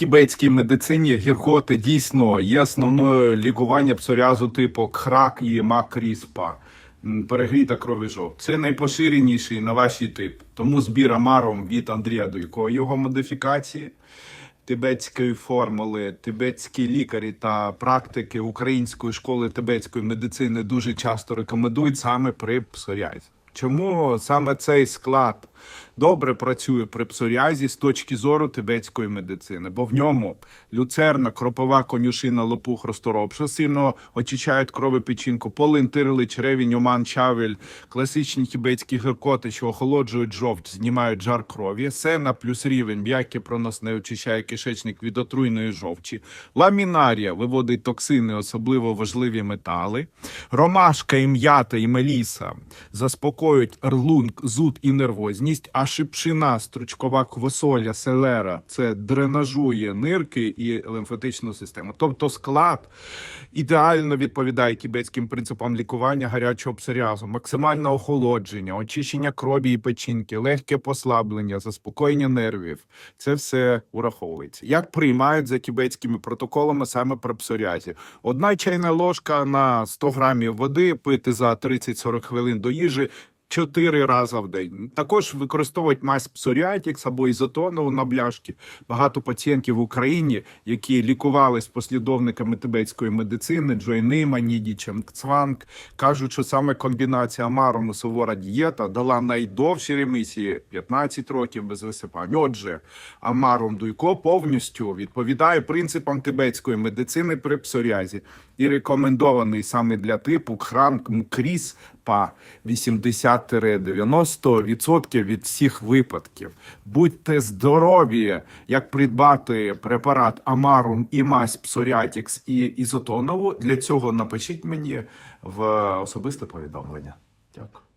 тібетській медицині гіркоти дійсно є основною лікування псоріазу типу КХРАК і макріспа. Перегріта кровіжок. Це найпоширеніший на вашій тип. Тому збір амаром від Андрія Дуйко, його модифікації тибетської формули, тибетські лікарі та практики Української школи тибетської медицини дуже часто рекомендують саме при псоріазі. Чому саме цей склад добре працює при псоріазі з точки зору тибетської медицини? Бо в ньому люцерна, кропова, конюшина, лопух, розтороб, що сильно очищають кровопечінку, полин, тирилич, ревінь, оман, чавель, класичні тибетські гіркоти, що охолоджують жовч, знімають жар крові, сена плюс рівень, м'яке проносне очищає кишечник від отруйної жовчі, ламінарія виводить токсини, особливо важливі метали, ромашка і м'ята і меліса заспокоюють рлунг, зуд і нервозність, а шипшина, стручкова квасоля, селера це дренажує нирки і лимфатичну систему. Тобто склад ідеально відповідає тібетським принципам лікування гарячого псоріазу, максимальне охолодження, очищення крові і печінки, легке послаблення, заспокоєння нервів. Це все ураховується. Як приймають за тібетськими протоколами саме при псоріазі? Одна чайна ложка на 100 грамів води пити за 30-40 хвилин до їжі. Чотири рази в день. Також використовують мазь псоріатікс або ізотонову на бляшки. Багато пацієнтів в Україні, які лікувались послідовниками тибетської медицини, Джойнима, Нідічем, Цванг, кажуть, що саме комбінація амарому сувора дієта дала найдовші ремісії 15 років без висипань. Отже, амаром дуйко повністю відповідає принципам тибетської медицини при псоріазі і рекомендований саме для типу храм кріс па 80-90% від всіх випадків. Будьте здорові! Як придбати препарат Амарум і мазь Псорятікс і Ізотонову, для цього напишіть мені в особисте повідомлення. Дякую.